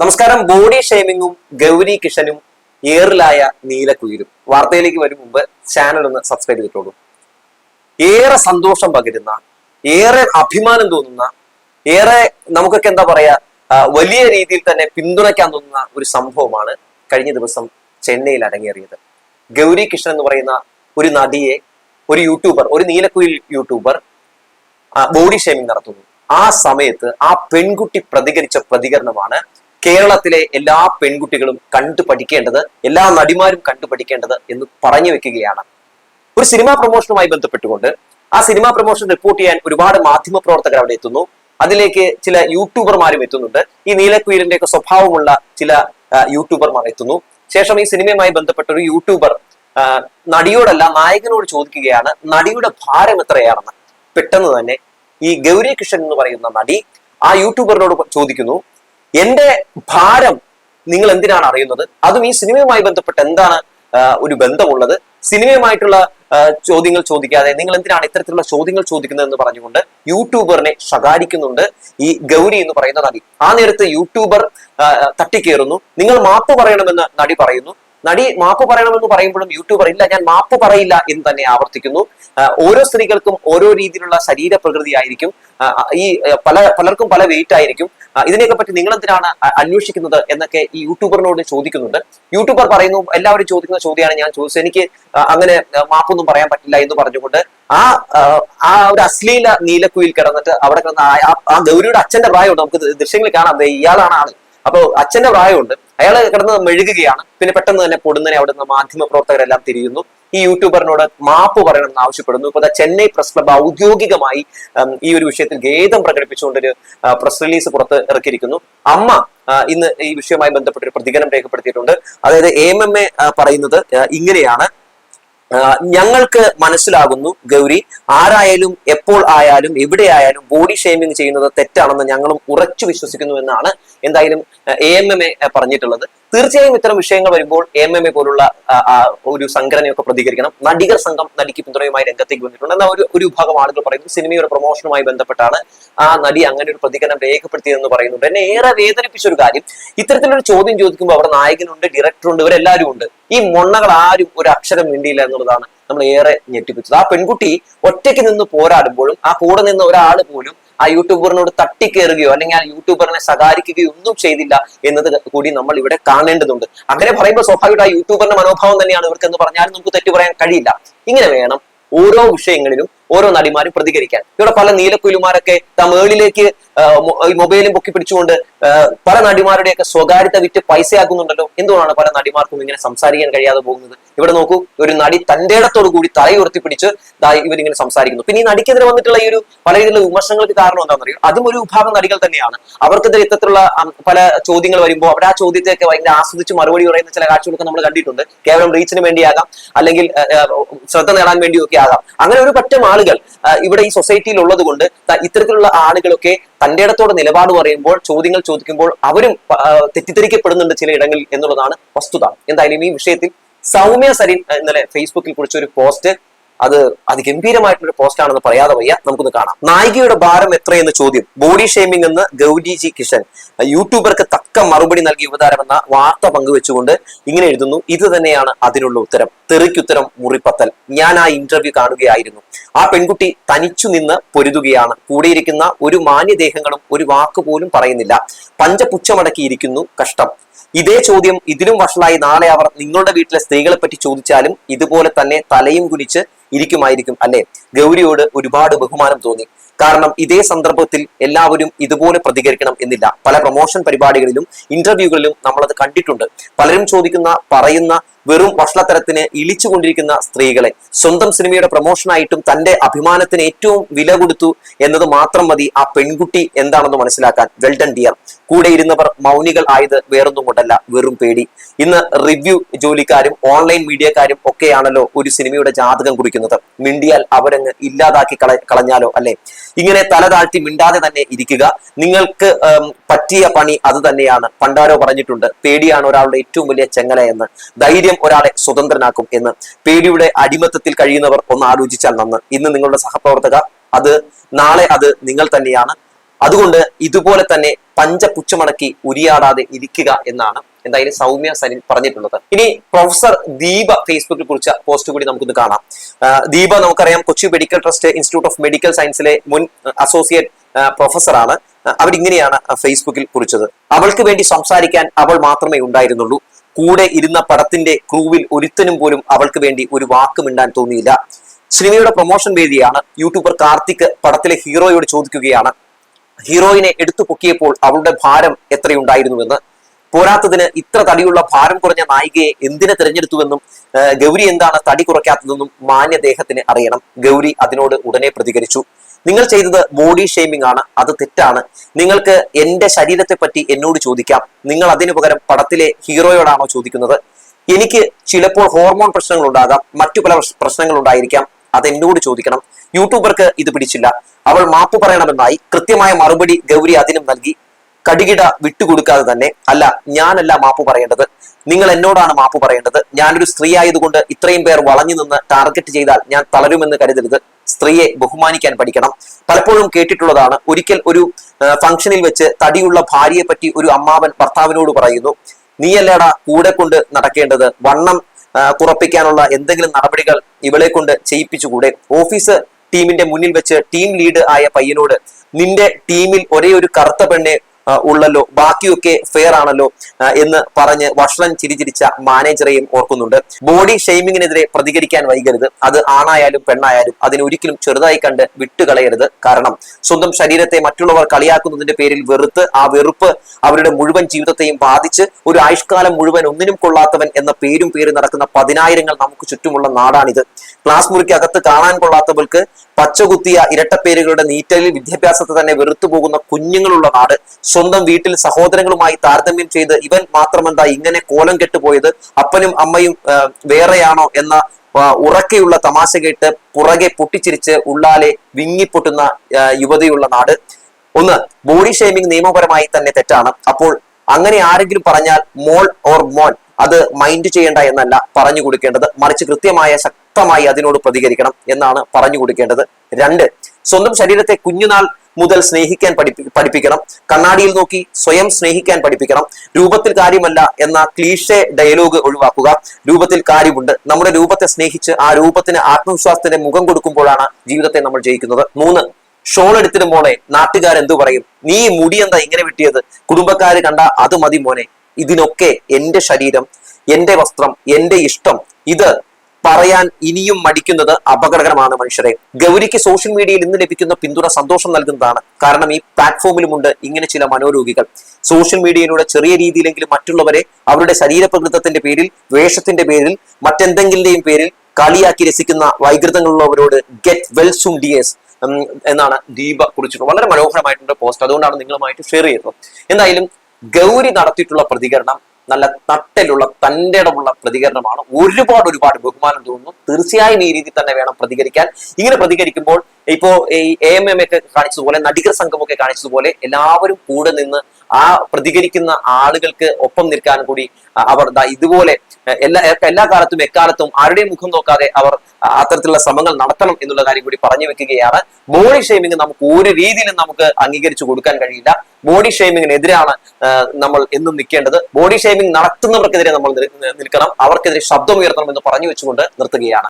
നമസ്കാരം. ബോഡി ഷേമിങ്ങും ഗൗരി കിഷനും ഏറിലായ നീലക്കുയിലും വാർത്തയിലേക്ക് വരും മുമ്പ് ചാനൽ ഒന്ന് സബ്സ്ക്രൈബ് ചെയ്തിട്ടുള്ളൂ ഏറെ സന്തോഷം പകരുന്ന ഏറെ അഭിമാനം തോന്നുന്ന ഏറെ നമുക്കൊക്കെ എന്താ പറയാ വലിയ രീതിയിൽ തന്നെ പിന്തുണയ്ക്കാൻ തോന്നുന്ന ഒരു സംഭവമാണ് കഴിഞ്ഞ ദിവസം ചെന്നൈയിൽ അരങ്ങേറിയത്. ഗൗരി കിഷൻ എന്ന് പറയുന്ന ഒരു നടിയെ ഒരു യൂട്യൂബർ ഒരു നീലക്കുയിൽ യൂട്യൂബർ ബോഡി ഷേമിംഗ് നടത്തുന്നു. ആ സമയത്ത് ആ പെൺകുട്ടി പ്രതികരിച്ച പ്രതികരണമാണ് കേരളത്തിലെ എല്ലാ പെൺകുട്ടികളും കണ്ടു പഠിക്കേണ്ടത് എല്ലാ നടിമാരും കണ്ടു പഠിക്കേണ്ടത് എന്ന് പറഞ്ഞു വെക്കുകയാണ്. ഒരു സിനിമാ പ്രൊമോഷനുമായി ബന്ധപ്പെട്ടുകൊണ്ട് ആ സിനിമാ പ്രൊമോഷൻ റിപ്പോർട്ട് ചെയ്യാൻ ഒരുപാട് മാധ്യമ പ്രവർത്തകർ അവിടെ എത്തുന്നു. അതിലേക്ക് ചില യൂട്യൂബർമാരും എത്തുന്നുണ്ട്. ഈ നീലക്കുയിലിന്റെ ഒക്കെ സ്വഭാവമുള്ള ചില യൂട്യൂബർമാർ എത്തുന്നു. ശേഷം ഈ സിനിമയുമായി ബന്ധപ്പെട്ട ഒരു യൂട്യൂബർ നടിയോടല്ല നായകനോട് ചോദിക്കുകയാണ് നടിയുടെ ഭാരം എത്രയാണെന്ന്? പെട്ടെന്ന് തന്നെ ഈ ഗൗരി കിഷൻ എന്ന് പറയുന്ന നടി ആ യൂട്യൂബറിനോട് ചോദിക്കുന്നു. എന്റെ ഭാരം നിങ്ങൾ എന്തിനാണ് അറിയുന്നത്? അതും ഈ സിനിമയുമായി ബന്ധപ്പെട്ട് എന്താണ് ഒരു ബന്ധമുള്ളത്? സിനിമയുമായിട്ടുള്ള ചോദ്യങ്ങൾ ചോദിക്കാതെ നിങ്ങൾ എന്തിനാണ് ഇത്തരത്തിലുള്ള ചോദ്യങ്ങൾ ചോദിക്കുന്നത് എന്ന് പറഞ്ഞുകൊണ്ട് യൂട്യൂബറിനെ ശകാരിക്കുന്നുണ്ട് ഈ ഗൗരി എന്ന് പറയുന്ന നടി. ആ നേരത്ത് യൂട്യൂബർ തട്ടിക്കേറുന്നു. നിങ്ങൾ മാപ്പ് പറയണമെന്ന് നടി പറയുന്നു. നടി മാപ്പ് പറയണമെന്ന് പറയുമ്പോഴും യൂട്യൂബർ ഇല്ല ഞാൻ മാപ്പ് പറയില്ല എന്ന് തന്നെ ആവർത്തിക്കുന്നു. ഓരോ സ്ത്രീകൾക്കും ഓരോ രീതിയിലുള്ള ശരീര പ്രകൃതി ആയിരിക്കും. ഈ പല പലർക്കും പല വെയിറ്റ് ആയിരിക്കും. ഇതിനെയൊക്കെ പറ്റി നിങ്ങൾ എന്തിനാണ് അന്വേഷിക്കുന്നത് എന്നൊക്കെ ഈ യൂട്യൂബറിനോട് ചോദിക്കുന്നുണ്ട്. യൂട്യൂബർ പറയുന്നു എല്ലാവരും ചോദിക്കുന്ന ചോദ്യമാണ് ഞാൻ ചോദിച്ചത്. എനിക്ക് അങ്ങനെ മാപ്പൊന്നും പറയാൻ പറ്റില്ല എന്ന് പറഞ്ഞുകൊണ്ട് ആ ആ, ഒരു അശ്ലീല നീലക്കുയിൽ കിടന്നിട്ട് അവിടെ കിടന്ന ആ- ഗൗരിയുടെ അച്ഛന്റെ പ്രായമുണ്ട്. നമുക്ക് ദൃശ്യങ്ങളിൽ കാണാം. ഇയാളാണ് ആൾ. അപ്പൊ അച്ഛന്റെ പ്രായമുണ്ട്. അയാൾ കിടന്ന് മെഴുകുകയാണ്. പിന്നെ പെട്ടെന്ന് തന്നെ പൊടുന്നനെ അവിടെ നിന്ന് മാധ്യമ പ്രവർത്തകരെല്ലാം തിരിയുന്നു. ഈ യൂട്യൂബറിനോട് മാപ്പ് പറയണം എന്ന് ആവശ്യപ്പെടുന്നു. ഇപ്പൊ ചെന്നൈ പ്രസ് ക്ലബ് ഔദ്യോഗികമായി ഈ ഒരു വിഷയത്തിൽ ഖേദം പ്രകടിപ്പിച്ചുകൊണ്ടൊരു പ്രസ് റിലീസ് പുറത്ത് ഇറക്കിയിരിക്കുന്നു. അമ്മ ഇന്ന് ഈ വിഷയവുമായി ബന്ധപ്പെട്ട ഒരു പ്രതികരണം രേഖപ്പെടുത്തിയിട്ടുണ്ട്. അതായത് എം എം എ പറയുന്നത് ഇങ്ങനെയാണ്. ഞങ്ങൾക്ക് മനസ്സിലാകുന്നു ഗൗരി. ആരായാലും എപ്പോൾ ആയാലും എവിടെ ആയാലും ബോഡി ഷെയ്മിങ് ചെയ്യുന്നത് തെറ്റാണെന്ന് ഞങ്ങളും ഉറച്ചു വിശ്വസിക്കുന്നു എന്നാണ് എന്തായാലും എ എം എം എ പറഞ്ഞിട്ടുള്ളത്. തീർച്ചയായും ഇത്തരം വിഷയങ്ങൾ വരുമ്പോൾ എ എം എം പോലുള്ള ഒരു സംഘടനയൊക്കെ പ്രതികരിക്കണം. നടികർ സംഘം നടിക്ക് പിന്തുണയുമായി രംഗത്തേക്ക് വന്നിട്ടുണ്ട്. എന്നാൽ ഒരു ഒരു വിഭാഗം ആളുകൾ പറയുന്നു സിനിമയുടെ പ്രൊമോഷനുമായി ബന്ധപ്പെട്ടാണ് ആ നടി അങ്ങനെ ഒരു പ്രതികരണം രേഖപ്പെടുത്തിയതെന്ന് പറയുന്നുണ്ട്. എന്നെ ഏറെ വേദനിപ്പിച്ച ഒരു കാര്യം ഇത്തരത്തിലൊരു ചോദ്യം ചോദിക്കുമ്പോൾ അവിടെ നായകനുണ്ട് ഡയറക്ടറുണ്ട് ഇവരെല്ലാവരും ഉണ്ട്. ഈ മൊണ്ണകൾ ആരും ഒരു അക്ഷരം മിണ്ടിയില്ല എന്നുള്ളതാണ് നമ്മൾ ഏറെ ഞെട്ടിപ്പിച്ചത്. ആ പെൺകുട്ടി ഒറ്റയ്ക്ക് നിന്ന് പോരാടുമ്പോഴും ആ കൂടെ നിന്ന് ഒരാൾ പോലും ആ യൂട്യൂബറിനോട് തട്ടിക്കേറുകയോ അല്ലെങ്കിൽ ആ യൂട്യൂബറിനെ ശകാരിക്കുകയോ ഒന്നും ചെയ്തില്ല എന്നത് കൂടി നമ്മൾ ഇവിടെ കാണേണ്ടതുണ്ട്. അങ്ങനെ പറയുമ്പോൾ സ്വാഭാവികമായിട്ട് ആ യൂട്യൂബറിന്റെ മനോഭാവം തന്നെയാണ് ഇവർക്ക് എന്ന് പറഞ്ഞാലും നമുക്ക് തെറ്റു പറയാൻ കഴിയില്ല. ഇങ്ങനെ വേണം ഓരോ വിഷയങ്ങളിലും ഓരോ നടിമാരും പ്രതികരിക്കാൻ. ഇവിടെ പല നീലക്കുയിലുമാരൊക്കെ തമേളിലേക്ക് മൊബൈലും പൊക്കി പിടിച്ചുകൊണ്ട് പല നടിമാരുടെയൊക്കെ സ്വകാര്യത വിറ്റ് പൈസയാക്കുന്നുണ്ടല്ലോ എന്തുകൊണ്ടാണ് പല നടിമാർക്കും ഇങ്ങനെ സംസാരിക്കാൻ കഴിയാതെ പോകുന്നത്? ഇവിടെ നോക്കൂ ഒരു നടി തന്റെ ഇടത്തോടു കൂടി തലയുയർത്തി പിടിച്ച് ഇവരിങ്ങനെ സംസാരിക്കുന്നു. പിന്നെ ഈ നടിക്കെതിരെ വന്നിട്ടുള്ള ഈ ഒരു പല രീതിയിലുള്ള വിമർശനങ്ങൾക്ക് കാരണം എന്താണെന്ന് അറിയാം അതും ഒരു വിഭാഗം നടികൾ തന്നെയാണ്. അവർക്കെതിരെ ഇത്തരത്തിലുള്ള പല ചോദ്യങ്ങൾ വരുമ്പോൾ അവിടെ ആ ചോദ്യത്തെയൊക്കെ ഭയങ്കര ആസ്വദിച്ച് മറുപടി പറയുന്ന ചില കാഴ്ചകളൊക്കെ നമ്മൾ കണ്ടിട്ടുണ്ട്. കേവലം റീച്ചിന് വേണ്ടിയാകാം അല്ലെങ്കിൽ ശ്രദ്ധ നേടാൻ വേണ്ടിയൊക്കെ ആകാം. അങ്ങനെ ഒരു പറ്റം ആളുകൾ ഇവിടെ ഈ സൊസൈറ്റിയിൽ ഉള്ളത് കൊണ്ട് ഇത്തരത്തിലുള്ള ആളുകളൊക്കെ തന്റെ ഇടത്തോടെ നിലപാട് പറയുമ്പോൾ ചോദ്യങ്ങൾ ചോദിക്കുമ്പോൾ അവരും തെറ്റിദ്ധരിക്കപ്പെടുന്നുണ്ട് ചില ഇടങ്ങളിൽ എന്നുള്ളതാണ് വസ്തുത. എന്തായാലും ഈ വിഷയത്തിൽ സൗമ്യ സരിൻ ഇന്നലെ ഫേസ്ബുക്കിൽ കുറിച്ചൊരു പോസ്റ്റ് അത് അതിഗംഭീരമായിട്ടുള്ള പോസ്റ്റ് ആണെന്ന് പറയാതെ വയ്യ. നമുക്കൊന്ന് കാണാം. നായികയുടെ ഭാരം എത്രയെന്ന ചോദ്യം. ബോഡി ഷേമിംഗ് എന്ന് ഗൗരി ജി കിഷൻ യൂട്യൂബർക്ക് തക്ക മറുപടി നൽകിയ യുവതാരമെന്ന വാർത്ത പങ്കുവെച്ചുകൊണ്ട് ഇങ്ങനെ എഴുതുന്നു. ഇത് തന്നെയാണ് അതിനുള്ള ഉത്തരം. തെറിക്കുത്തരം മുറിപ്പത്തൽ. ഞാൻ ആ ഇന്റർവ്യൂ കാണുകയായിരുന്നു. ആ പെൺകുട്ടി തനിച്ചു നിന്ന് പൊരുതുകയാണ്. കൂടെയിരിക്കുന്ന ഒരു മാന്യദേഹങ്ങളും ഒരു വാക്കുപോലും പറയുന്നില്ല. പഞ്ചപുച്ഛമടക്കിയിരിക്കുന്നു. കഷ്ടം. ഇതേ ചോദ്യം ഇതിലും വഷളായി നാളെ അവർ നിങ്ങളുടെ വീട്ടിലെ സ്ത്രീകളെ പറ്റി ചോദിച്ചാലും ഇതുപോലെ തന്നെ തലയും കുനിച്ച് ഇരിക്കുമായിരിക്കും അല്ലെ? ഗൗരിയോട് ഒരുപാട് ബഹുമാനം തോന്നി. കാരണം ഇതേ സന്ദർഭത്തിൽ എല്ലാവരും ഇതുപോലെ പ്രതികരിക്കണം എന്നില്ല. പല പ്രൊമോഷൻ പരിപാടികളിലും ഇന്റർവ്യൂകളിലും നമ്മളത് കണ്ടിട്ടുണ്ട്. പലരും ചോദിക്കുന്ന പറയുന്ന വെറും വഷളത്തരത്തിന് ഇളിച്ചുകൊണ്ടിരിക്കുന്ന സ്ത്രീകളെ. സ്വന്തം സിനിമയുടെ പ്രൊമോഷനായിട്ടും തന്റെ അഭിമാനത്തിന് ഏറ്റവും വില കൊടുത്തു എന്നത് മാത്രം മതി ആ പെൺകുട്ടി എന്താണെന്ന് മനസ്സിലാക്കാൻ. വെൽഡൺ ഡിയർ കൂടെ ഇരുന്നവർ മൗനികൾ ആയത് വേറൊന്നും കൊണ്ടല്ല വെറും പേടി. ഇന്ന് റിവ്യൂ ജോലിക്കാരും ഓൺലൈൻ മീഡിയക്കാരും ഒക്കെയാണല്ലോ ഒരു സിനിമയുടെ ജാതകം കുറിക്കുന്നത്. മിണ്ടിയാൽ അവരങ്ങ് ഇല്ലാതാക്കി കള കളഞ്ഞാലോ അല്ലെ? ഇങ്ങനെ തല താഴ്ത്തി മിണ്ടാതെ തന്നെ ഇരിക്കുക. നിങ്ങൾക്ക് പറ്റിയ പണി അത് തന്നെയാണ്. പണ്ടാരോ പറഞ്ഞിട്ടുണ്ട് പേടിയാണ് ഒരാളുടെ ഏറ്റവും വലിയ ചെങ്ങല എന്ന്. ധൈര്യം ഒരാളെ സ്വതന്ത്രനാക്കും എന്ന്. പേടിയുടെ അടിമത്തത്തിൽ കഴിയുന്നവർ ഒന്ന് ആലോചിച്ചാൽ നന്ന്. ഇന്ന് നിങ്ങളുടെ സഹപ്രവർത്തക അത് നാളെ അത് നിങ്ങൾ തന്നെയാണ്. അതുകൊണ്ട് ഇതുപോലെ തന്നെ പഞ്ചപുച്ഛമടക്കി ഉരിയാടാതെ ഇരിക്കുക എന്നാണ് എന്തായാലും സൗമ്യ സനിൽ പറഞ്ഞിട്ടുള്ളത്. ഇനി പ്രൊഫസർ ദീപ ഫേസ്ബുക്കിൽ കുറിച്ച പോസ്റ്റ് കൂടി നമുക്കൊന്ന് കാണാം. ദീപ നമുക്കറിയാം Kochi medical trust institute of medical സയൻസിലെ മുൻ അസോസിയേറ്റ് പ്രൊഫസറാണ് അവരിങ്ങനെയാണ് ഫേസ്ബുക്കിൽ കുറിച്ചത്. അവൾക്ക് വേണ്ടി സംസാരിക്കാൻ അവൾ മാത്രമേ ഉണ്ടായിരുന്നുള്ളൂ. കൂടെ ഇരുന്ന പടത്തിന്റെ ക്രൂവിൽ ഒരുത്തനും പോലും അവൾക്ക് വേണ്ടി ഒരു വാക്ക് മിണ്ടാൻ തോന്നിയില്ല. സിനിമയുടെ പ്രൊമോഷൻ വേദിയാണ്. യൂട്യൂബർ കാർത്തിക് പടത്തിലെ ഹീറോയോട് ചോദിക്കുകയാണ്. ഹീറോയിനെ എടുത്തു പൊക്കിയപ്പോൾ അവളുടെ ഭാരം എത്രയുണ്ടായിരുന്നുവെന്ന്. പോരാത്തതിന് ഇത്ര തടിയുള്ള ഭാരം കുറഞ്ഞ നായികയെ എന്തിനെ തിരഞ്ഞെടുത്തുവെന്നും ഗൗരി എന്താണ് തടി കുറയ്ക്കാത്തതെന്നും മാന്യദേഹത്തിന് അറിയണം. ഗൗരി അതിനോട് ഉടനെ പ്രതികരിച്ചു. നിങ്ങൾ ചെയ്തത് ബോഡി ഷെയ്മിംഗ് ആണ്. അത് തെറ്റാണ്. നിങ്ങൾക്ക് എന്റെ ശരീരത്തെ പറ്റി എന്നോട് ചോദിക്കാം. നിങ്ങൾ അതിനു പകരം പടത്തിലെ ഹീറോയോടാണോ ചോദിക്കുന്നത്? എനിക്ക് ചിലപ്പോൾ ഹോർമോൺ പ്രശ്നങ്ങൾ ഉണ്ടാകാം മറ്റു പല പ്രശ്- പ്രശ്നങ്ങൾ ഉണ്ടായിരിക്കാം അത് എന്നോട് ചോദിക്കണം. യൂട്യൂബർക്ക് ഇത് പിടിച്ചില്ല. അവൾ മാപ്പ് പറയണമെന്നായി കൃത്യമായ മറുപടി ഗൗരി അതിനും നൽകി. കടികിട വിട്ടുകൊടുക്കാതെ തന്നെ അല്ല ഞാനല്ല മാപ്പ് പറയേണ്ടത്. നിങ്ങൾ എന്നോടാണ് മാപ്പ് പറയേണ്ടത്. ഞാനൊരു സ്ത്രീ ആയതുകൊണ്ട് ഇത്രയും പേർ വളഞ്ഞു നിന്ന് ടാർഗറ്റ് ചെയ്താൽ ഞാൻ തളരുമെന്ന് കരുതരുത്. സ്ത്രീയെ ബഹുമാനിക്കാൻ പഠിക്കണം. പലപ്പോഴും കേട്ടിട്ടുള്ളതാണ് ഒരിക്കൽ ഒരു ഫംഗ്ഷനിൽ വെച്ച് തടിയുള്ള ഭാര്യയെ പറ്റി ഒരു അമ്മാവൻ ഭർത്താവിനോട് പറയുന്നു നീയല്ലേട കൂടെ കൊണ്ട് നടക്കേണ്ടത്? വണ്ണം കുറപ്പിക്കാനുള്ള എന്തെങ്കിലും നടപടികൾ ഇവളെ കൊണ്ട് ചെയ്യിപ്പിച്ചുകൂടെ? ഓഫീസ് ടീമിന്റെ മുന്നിൽ വെച്ച് ടീം ലീഡ് ആയ പയ്യനോട് നിന്റെ ടീമിൽ ഒരേ ഒരു കറുത്ത പെണ്ണെ ഉള്ളല്ലോ. ബാക്കിയൊക്കെ ഫെയർ ആണല്ലോ എന്ന് പറഞ്ഞ് വഷളൻ ചിരിചിരിച്ച മാനേജറെയും ഓർക്കുന്നുണ്ട്. ബോഡി ഷെയ്മിങ്ങിനെതിരെ പ്രതികരിക്കാൻ വൈകരുത്. അത് ആണായാലും പെണ്ണായാലും അതിനെ ഒരിക്കലും ചെറുതായി കണ്ട് വിട്ടുകളയരുത്. കാരണം സ്വന്തം ശരീരത്തെ മറ്റുള്ളവർ കളിയാക്കുന്നതിന്റെ പേരിൽ വെറുത്ത് ആ വെറുപ്പ് അവരുടെ മുഴുവൻ ജീവിതത്തെയും ബാധിച്ച് ഒരു ആയുഷ്കാലം മുഴുവൻ ഒന്നിനും കൊള്ളാത്തവൻ എന്ന പേരും പേര് നടക്കുന്ന പതിനായിരങ്ങൾ നമുക്ക് ചുറ്റുമുള്ള നാടാണിത്. ക്ലാസ് മുറിക്കകത്ത് കാണാൻ കൊള്ളാത്തവർക്ക് പച്ചകുത്തിയ ഇരട്ടപ്പേരുകളുടെ നീറ്റലിൽ വിദ്യാഭ്യാസത്തെ തന്നെ വെറുത്തുപോകുന്ന കുഞ്ഞുങ്ങളുള്ള നാട് സ്വന്തം വീട്ടിൽ സഹോദരങ്ങളുമായി താരതമ്യം ചെയ്ത് ഇവൻ മാത്രമെന്താ ഇങ്ങനെ കോലം കെട്ടുപോയത്? അപ്പനും അമ്മയും വേറെയാണോ എന്ന ഉറക്കെയുള്ള തമാശ കേട്ട് പുറകെ പൊട്ടിച്ചിരിച്ച് ഉള്ളാലെ വിങ്ങിപ്പൊട്ടുന്ന യുവതിയുള്ള നാട്. ഒന്ന് ബോഡി ഷേമിംഗ് നിയമപരമായി തന്നെ തെറ്റാണ്. അപ്പോൾ അങ്ങനെ ആരെങ്കിലും പറഞ്ഞാൽ മോൾ ഓർ മോൻ അത് മൈൻഡ് ചെയ്യേണ്ട എന്നല്ല പറഞ്ഞു കൊടുക്കേണ്ടത്. മറിച്ച് കൃത്യമായ ശക്തമായി അതിനോട് പ്രതികരിക്കണം എന്നാണ് പറഞ്ഞു കൊടുക്കേണ്ടത്. രണ്ട് സ്വന്തം ശരീരത്തെ കുഞ്ഞുനാൾ മുതൽ സ്നേഹിക്കാൻ പഠിപ്പി പഠിപ്പിക്കണം. കണ്ണാടിയിൽ നോക്കി സ്വയം സ്നേഹിക്കാൻ പഠിപ്പിക്കണം. രൂപത്തിൽ കാര്യമല്ല എന്ന ക്ലീഷെ ഡയലോഗ് ഒഴിവാക്കുക. രൂപത്തിൽ കാര്യമുണ്ട്. നമ്മുടെ രൂപത്തെ സ്നേഹിച്ച് ആ രൂപത്തിന് ആത്മവിശ്വാസത്തിന്റെ മുഖം കൊടുക്കുമ്പോഴാണ് ജീവിതത്തെ നമ്മൾ ജയിക്കുന്നത്. മൂന്ന് ഷോൾ എടുത്തിടുമ്പോളെ നാട്ടുകാർ എന്തു പറയും? നീ മുടി എന്താ ഇങ്ങനെ വെട്ടിയത്? കുടുംബക്കാര് കണ്ട അത് മതി മോനെ. ഇതിനൊക്കെ എന്റെ ശരീരം എന്റെ വസ്ത്രം എന്റെ ഇഷ്ടം. ഇത് പറയാൻ ഇനിയും മടിക്കുന്നത് അപകടകരമാണ് മനുഷ്യരെ. ഗൗരിക്ക് സോഷ്യൽ മീഡിയയിൽ ഇന്ന് ലഭിക്കുന്ന പിന്തുണ സന്തോഷം നൽകുന്നതാണ്. കാരണം ഈ പ്ലാറ്റ്ഫോമിലുമുണ്ട് ഇങ്ങനെ ചില മനോരോഗികൾ. സോഷ്യൽ മീഡിയയിലൂടെ ചെറിയ രീതിയിലെങ്കിലും മറ്റുള്ളവരെ അവരുടെ ശരീരപ്രകൃതത്തിന്റെ പേരിൽ വേഷത്തിന്റെ പേരിൽ മറ്റെന്തെങ്കിലും പേരിൽ കളിയാക്കി രസിക്കുന്ന വൈകൃതങ്ങളുള്ളവരോട് ഗെറ്റ് വെൽ സും ഡിയേഴ്സ് എന്നാണ് ദീപ കുറിച്ചിട്ടുള്ളത്. വളരെ മനോഹരമായിട്ടുള്ള പോസ്റ്റ് അതുകൊണ്ടാണ് നിങ്ങളുമായിട്ട് ഷെയർ ചെയ്തത്. എന്തായാലും ഗൗരി നടത്തിയിട്ടുള്ള പ്രതികരണം നല്ല തട്ടലുള്ള തന്റെ ഇടമുള്ള പ്രതികരണമാണ് ഒരുപാട് ഒരുപാട് ബഹുമാനം തോന്നുന്നു. തീർച്ചയായും ഈ രീതിയിൽ തന്നെ വേണം പ്രതികരിക്കാൻ. ഇങ്ങനെ പ്രതികരിക്കുമ്പോൾ ഇപ്പോ ഈ എ എം എം ഒക്കെ കാണിച്ചതുപോലെ നടികർ സംഘമൊക്കെ കാണിച്ചതുപോലെ എല്ലാവരും കൂടെ നിന്ന് ആ പ്രതികരിക്കുന്ന ആളുകൾക്ക് ഒപ്പം നിൽക്കാൻ കൂടി അവർ ഇതുപോലെ എല്ലാ എല്ലാ കാലത്തും എക്കാലത്തും ആരുടെയും മുഖം നോക്കാതെ അവർ അത്തരത്തിലുള്ള ശ്രമങ്ങൾ നടത്തണം എന്നുള്ള കാര്യം കൂടി പറഞ്ഞു വെക്കുകയാണ്. ബോഡി ഷെയ്മിങ് നമുക്ക് ഒരു രീതിയിലും നമുക്ക് അംഗീകരിച്ചു കൊടുക്കാൻ കഴിയില്ല. ബോഡി ഷെയ്മിങ്ങിനെതിരാണ് നമ്മൾ എന്നും നിൽക്കേണ്ടത്. ബോഡി ഷെയ്മിങ് നടത്തുന്നവർക്കെതിരെ നമ്മൾ നിൽക്കണം. അവർക്കെതിരെ ശബ്ദമുയർത്തണം എന്ന് പറഞ്ഞു വെച്ചുകൊണ്ട് നിർത്തുകയാണ്.